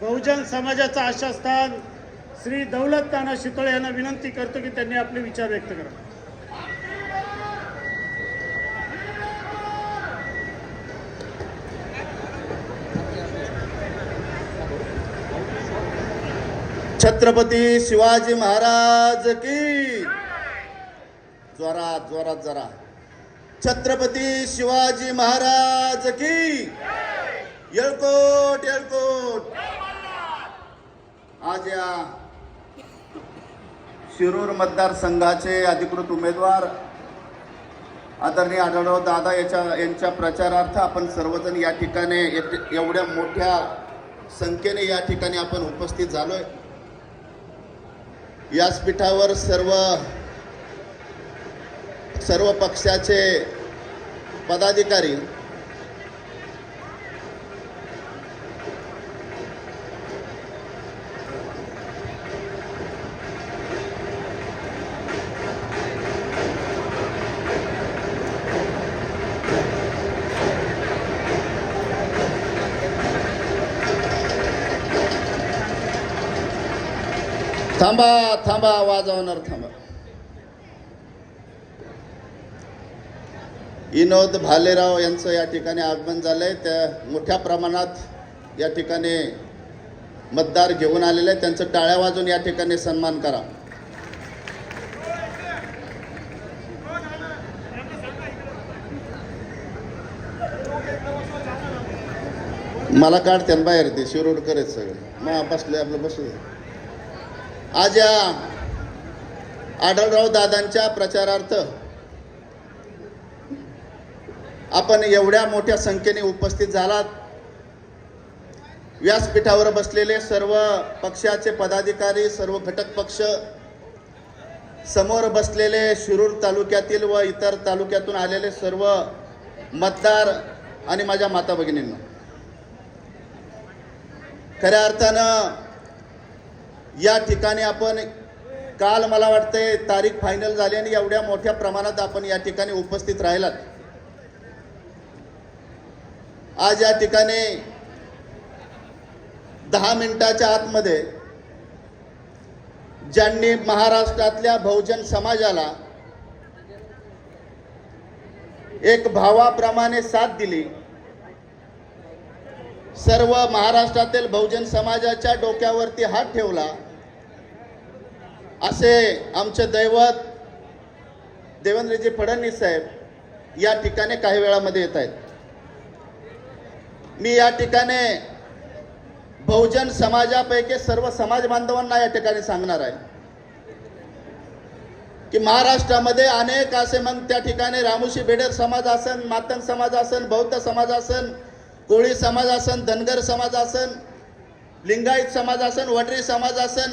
बहुजन समाजाचा आशास्थान श्री दौलत ताना शितोळे यांना विनंती करतो की त्यांनी आपले विचार व्यक्त करा. छत्रपती शिवाजी महाराज की जोरात जोरात जरा छत्रपती शिवाजी महाराज की. येळकोट येळकोट. आज या शिरूर मतदारसंघाचे अधिकृत उमेदवार आदरणीय आढळराव दादा याच्या यांच्या प्रचारार्थ आपण सर्वजण या ठिकाणी एवढ्या मोठ्या संख्येने या ठिकाणी आपण उपस्थित झालोय. व्यासपीठावर सर्व सर्व पक्षाचे पदाधिकारी थांबा थांबा वाजवणार थांबा. विनोद भालेराव यांचं या ठिकाणी आगमन झालंय. त्या मोठ्या प्रमाणात या ठिकाणी मतदार घेऊन आलेले आहेत. त्यांचं टाळ्या वाजून या ठिकाणी सन्मान करा. मला काढते आणि बाहेर ते शिरोड करायचं सगळं. मग बसले आपलं बसू आज या आढळराव दादांच्या प्रचारार्थ आपण एवढ्या मोठ्या संख्येने उपस्थित झालात. व्यासपीठावर बसलेले सर्व पक्षाचे पदाधिकारी सर्व घटक पक्ष समोर बसलेले शिरूर तालुक्यातील व इतर तालुक्यातून आलेले सर्व मतदार आणि माझ्या माता भगिनींना खऱ्या अर्थानं या ठिकाणी आपण काल मला वाटतंय तारीख फायनल झाली आणि एवढ्या मोठ्या प्रमाणात आपण या ठिकाणी उपस्थित राहिलात. आज या ठिकाणी दहा मिनिटाच्या आतमध्ये ज्यांनी महाराष्ट्रातल्या बहुजन समाजाला एक भावाप्रमाणे साथ दिली सर्व महाराष्ट्रातील बहुजन समाजाच्या डोक्यावरती हात ठेवला असे आमचे दैवत देवेंद्रजी फडणवीस साहेब या ठिकाणी काही वेळामध्ये येत आहेत. मी या ठिकाणी बहुजन समाजापैकी सर्व समाज बांधवांना या ठिकाणी सांगणार आहे की महाराष्ट्रामध्ये अनेक असे मग त्या ठिकाणी रामोशी बेडर समाज असन मातंग समाज असन बौद्ध समाज असन कोळी समाज असन धनगर समाज असन लिंगायत समाज असन वडरी समाज असन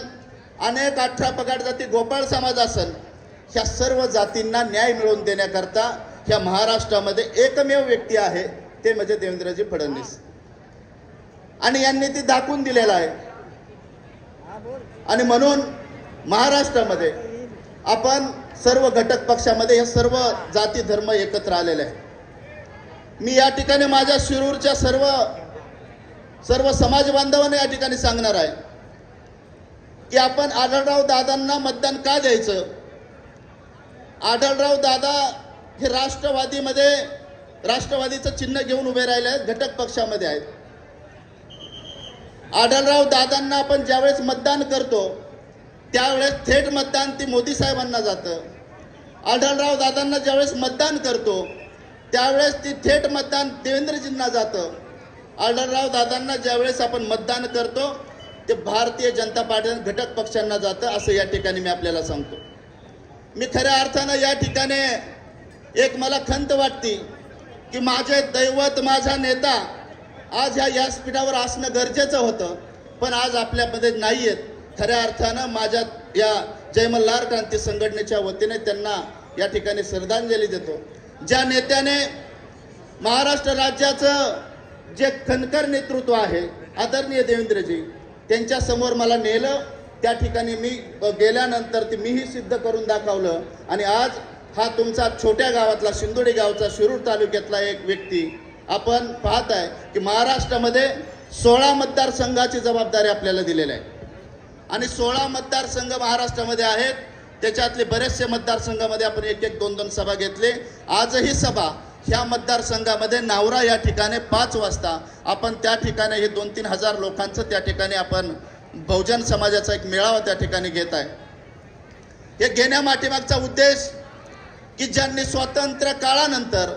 अनेक अठरा पगार जाती गोपाळ समाज असन ह्या सर्व जातींना न्याय मिळवून देण्याकरता ह्या महाराष्ट्रामध्ये एकमेव व्यक्ती आहे ते म्हणजे देवेंद्रजी फडणवीस. आणि यांनी ती दाखवून दिलेलं आहे. आणि म्हणून महाराष्ट्रामध्ये आपण सर्व घटक पक्षामध्ये हे सर्व जाती धर्म एकत्र आलेले आहे मी या ठिकाणी माझ्या शिरूरच्या सर्व सर्व समाज बांधवांना या ठिकाणी सांगणार आहे. की आपण आढळराव दादांना मतदान का द्यायचं? आढळराव दादा हे राष्ट्रवादीमध्ये राष्ट्रवादीचं चिन्ह घेऊन उभे राहिले आहेत घटक पक्षामध्ये आहेत. आढळराव दादांना आपण ज्यावेळेस मतदान करतो त्यावेळेस थेट मतदान ती मोदी साहेबांना जातं. आढळराव दादांना ज्यावेळेस मतदान करतो त्यावेळेस ती थेट मतदान देवेंद्रजींना जातं. आढळराव दादांना ज्यावेळेस आपण मतदान करतो ते भारतीय जनता पार्टी घटक पक्षांना जातं असं या ठिकाणी मी आपल्याला सांगतो. मी खऱ्या अर्थानं या ठिकाणी एक मला खंत वाटते की माझे दैवत माझा नेता आज ह्या व्यासपीठावर असणं गरजेचं होतं पण आज आपल्यामध्ये नाही आहेत खऱ्या अर्थानं माझ्या या जयमल्हार क्रांती संघटनेच्या वतीने त्यांना या ठिकाणी श्रद्धांजली देतो. ज्या नेत्याने महाराष्ट्र राज्याचं जे खनकर नेतृत्व आहे आदरणीय देवेंद्रजी त्यांच्यासमोर मला नेलं. त्या ठिकाणी मी गेल्यानंतर ते मीही सिद्ध करून दाखवलं. आणि आज हा तुमचा छोट्या गावातला शिंदोडी गावचा शिरूर तालुक्यातला एक व्यक्ती आपण पाहत आहे की महाराष्ट्रामध्ये सोळा मतदारसंघाची जबाबदारी आपल्याला दिलेली आहे. आणि सोळा मतदारसंघ महाराष्ट्रामध्ये आहेत. त्याच्यातले बरेचसे मतदारसंघामध्ये आपण एक एक दोन दोन सभा घेतले. आजही सभा ह्या मतदारसंघामध्ये नावरा या ठिकाणी पाच वाजता आपण त्या ठिकाणी हे दोन तीन हजार लोकांचं त्या ठिकाणी आपण बहुजन समाजाचा एक मेळावा त्या ठिकाणी घेत आहे. हे घेण्यामाठीमागचा उद्देश की ज्यांनी स्वातंत्र्य काळानंतर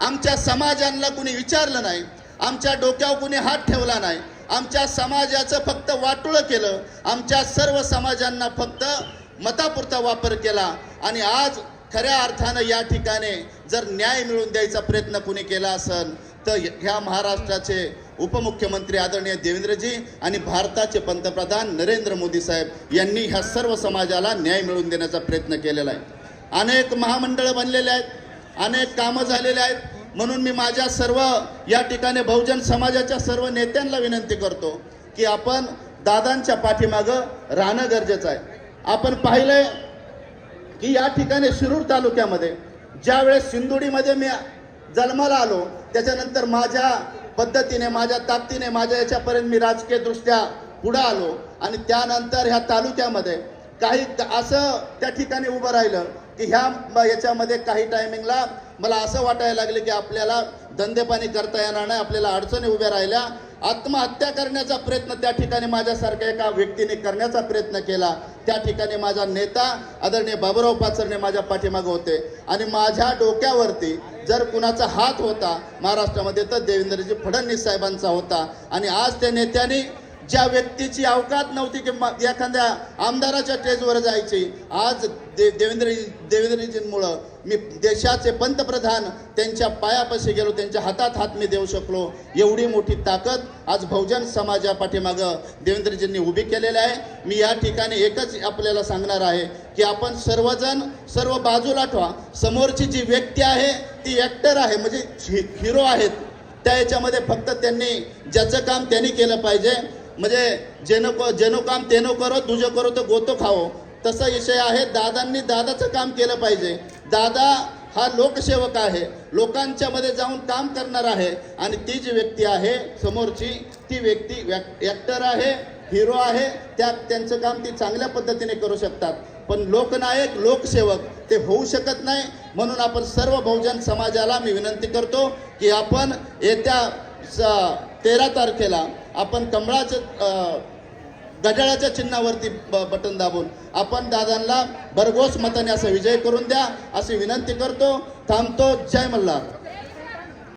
आमच्या समाजांना कुणी विचारलं नाही आमच्या डोक्यावर कुणी हात ठेवला नाही आमच्या समाजाचं फक्त वाटोळं केलं आमच्या सर्व समाजांना फक्त मतापुरता वापर केला आणि आज खऱ्या अर्थानं या ठिकाणी जर न्याय मिळवून द्यायचा प्रयत्न कुणी केला असेल तर ह्या महाराष्ट्राचे उपमुख्यमंत्री आदरणीय देवेंद्रजी आणि भारताचे पंतप्रधान नरेंद्र मोदी साहेब यांनी ह्या सर्व समाजाला न्याय मिळवून देण्याचा प्रयत्न केलेला आहे. अनेक महामंडळं बनलेले आहेत अनेक कामं झालेले आहेत. म्हणून मी माझ्या सर्व या ठिकाणी बहुजन समाजाच्या सर्व नेत्यांना विनंती करतो की आपण दादांच्या पाठीमागं राहणं गरजेचं आहे. आपण पाहिलं की या ठिकाणी शिरूर तालुक्यामध्ये ज्यावेळेस सिंदुडीमध्ये मी जन्माला आलो त्याच्यानंतर माझ्या पद्धतीने माझ्या ताकदीने माझ्या याच्यापर्यंत मी राजकीयदृष्ट्या पुढं आलो आणि त्यानंतर ह्या तालुक्यामध्ये काही असं त्या ठिकाणी उभं राहिलं की ह्या याच्यामध्ये काही टायमिंगला मला असं वाटायला लागले की आपल्याला धंदेपाणी करता येणार नाही आपल्याला अडचणी उभ्या राहिल्या. आत्महत्या करण्याचा प्रयत्न त्या ठिकाणी माझ्यासारख्या एका व्यक्तीने करण्याचा प्रयत्न केला. त्या ठिकाणी माझा नेता आदरणीय बाबुराव पाचरणे माझ्या पाठीमागे होते. आणि माझ्या डोक्यावरती जर कुणाचा हात होता महाराष्ट्रामध्ये तर देवेंद्रजी फडणवीस साहेबांचा होता. आणि आज त्या नेत्यांनी ज्या व्यक्तीची अवकात नव्हती की एखाद्या आमदाराच्या स्टेजवर जायची आज दे देवेंद्र देवेंद्रजींमुळं मी देशाचे पंतप्रधान त्यांच्या पायापाशी गेलो त्यांच्या हातात हात मी देऊ शकलो. एवढी मोठी ताकद आज बहुजन समाजा पाठीमागं देवेंद्रजींनी उभी केलेली आहे. मी या ठिकाणी एकच आपल्याला सांगणार आहे की आपण सर्वजण सर्व बाजूला ठेवा. समोरची जी व्यक्ती आहे ती ॲक्टर आहे म्हणजे हि- हिरो आहेत. त्या याच्यामध्ये फक्त त्यांनी ज्याचं काम त्यांनी केलं पाहिजे. म्हणजे जेनो क- जेनो काम तेनो करो तुझं करो तर गोतो खाओ. तसा विषय आहे. दादांनी दादाचं काम केलं पाहिजे. दादा हा लोकसेवक आहे. लोकांच्या मध्ये जाऊन काम करणार आहे. आणि ती जी व्यक्ती आहे समोरची ती व्यक्ती ॲक्टर आहे हिरो आहे त्या त्यांचं काम ती चांगल्या पद्धतीने करू शकतात. पण लोकनायक लोकसेवक ते होऊ शकत नाही. म्हणून आपण सर्व बहुजन समाजाला मी विनंती करतो की आपण येत्या स- तेरा तारखेला आपण कमळाचं अ, घड्याळाच्या चिन्हावरती ब- बटन दाबून आपण दादांना भरघोस मताने असा विजय करून द्या अशी विनंती करतो. थांबतो. जय मल्हार.